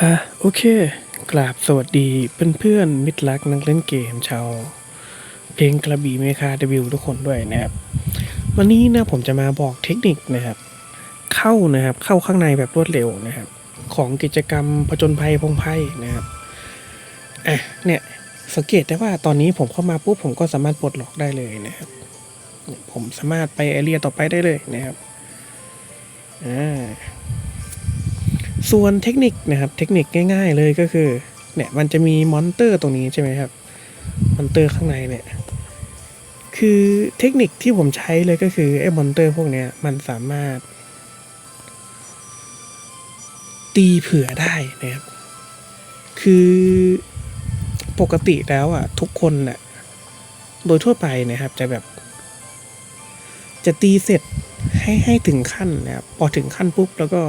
อะโอเค กราบสวัสดีเพื่อนๆมิตรรักนักเล่นเกมชาวเพลงกระบี่เมคาเดบิวทุกคนด้วยนะครับ วันนี้นะผมจะมาบอกเทคนิคนะครับ เข้านะครับเข้าข้างในแบบรวดเร็วนะครับ ของกิจกรรมผจญภัยพงไพ่นะครับอะเนี่ยสังเกตได้ว่าตอนนี้ผมเข้ามาปุ๊บผมก็สามารถปลดล็อกได้เลยนะครับเนี่ยผมสามารถไปแอเรียต่อไปได้เลยนะครับอ่า ส่วนเทคนิคนะครับเทคนิคง่าย ๆ เลยก็คือเนี่ยมันจะมีมอนเตอร์ตรงนี้ใช่ไหมครับมอนเตอร์ข้างในเนี่ยคือเทคนิคที่ผมใช้เลยก็คือไอ้มอนเตอร์พวกเนี้ยมันสามารถ ตีเผื่อได้นะครับ คือปกติแล้วอะทุกคนน่ะโดยทั่วไปนะครับจะแบบ จะตีเสร็จให้ให้ถึงขั้นนะครับพอถึงขั้นปุ๊บแล้วก็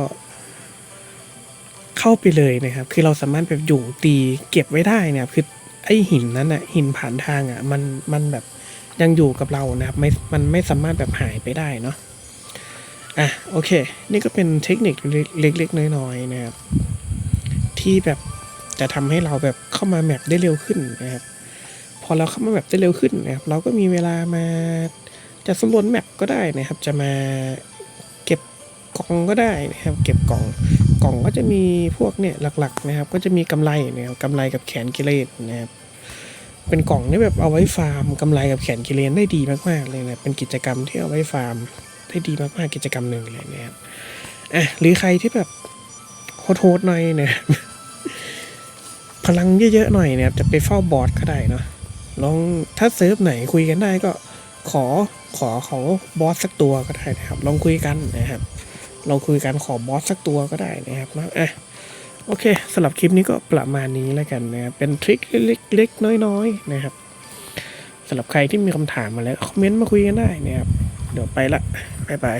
เข้าไปเลยนะครับ คือเราสามารถแบบอยู่ตีเก็บไว้ได้นะครับคือไอหินนั้นอะหินผ่านทางอะมันมันแบบยังอยู่กับเรานะครับไม่มันไม่สามารถแบบหายไปได้เนาะอะโอเค นี่ก็เป็นเทคนิคเล็กๆน้อยๆนะครับ ที่แบบจะทำให้เราแบบเข้ามาแมปได้เร็วขึ้นนะครับ พอเราเข้ามาแมปได้เร็วขึ้นนะครับ เราก็มีเวลามาจะสำรวจแมปก็ได้นะครับ จะมาเก็บกล่องก็ได้นะครับ เก็บกล่อง กล่องก็จะมีพวกเนี่ยหลักๆนะครับ ก็จะมีกำไรนะครับกำไรกับแขนกิเลนนะครับเป็นกล่องที่แบบเอาไว้ฟาร์มกำไรกับแขนกิเลนได้ดีมากๆเลยนะเป็นกิจกรรมที่เอาไว้ฟาร์มได้ดีมากๆกิจกรรมหนึ่งเลยนะครับอะหรือใครที่แบบโหดๆหน่อยนะพลังเยอะๆหน่อยเนี่ยจะไปเฝ้าบอสก็ได้เนาะลองถ้าเซิร์ฟไหนคุยกันได้ก็ขอขอเขาบอสสักตัวก็ได้นะครับ ลองคุยกันนะครับ เราคุยกันขอบอสสักตัวก็ได้นะครับนะอะโอเคสำหรับคลิปนี้ก็ประมาณนี้แล้วกันนะครับเป็นทริคเล็กๆน้อยๆนะครับสำหรับใครที่มีคำถามมาแล้วคอมเมนต์มาคุยกันได้นะครับเดี๋ยวไปละบ๊ายบาย